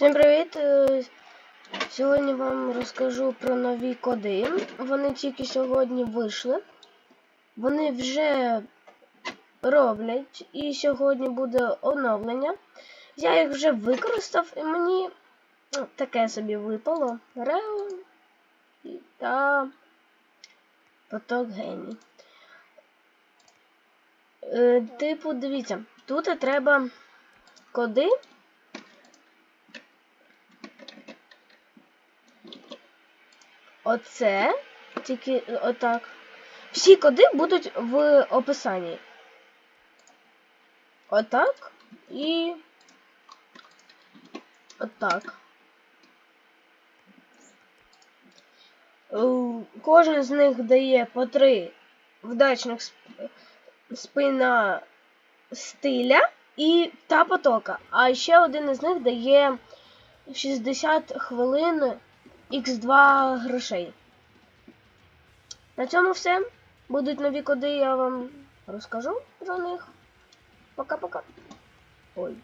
Всім привіт! Е, Сьогодні вам розкажу про нові коди. Вони тільки сьогодні вийшли. Вони вже роблять, і сьогодні буде оновлення. Я їх вже використав і мені ну, таке собі випало. Рео та поток геній. Е, Типу, дивіться, тут треба коди. Оце, тільки отак. Всі коди будуть в описанні. Отак і отак. Е, Кожен з них дає по три вдачних спина стиля і та потока. А ще один із них дає 60 хвилин X2 грошей. На цьому все. Будуть нові коди, я вам розкажу про них. Пока-пока. Ой.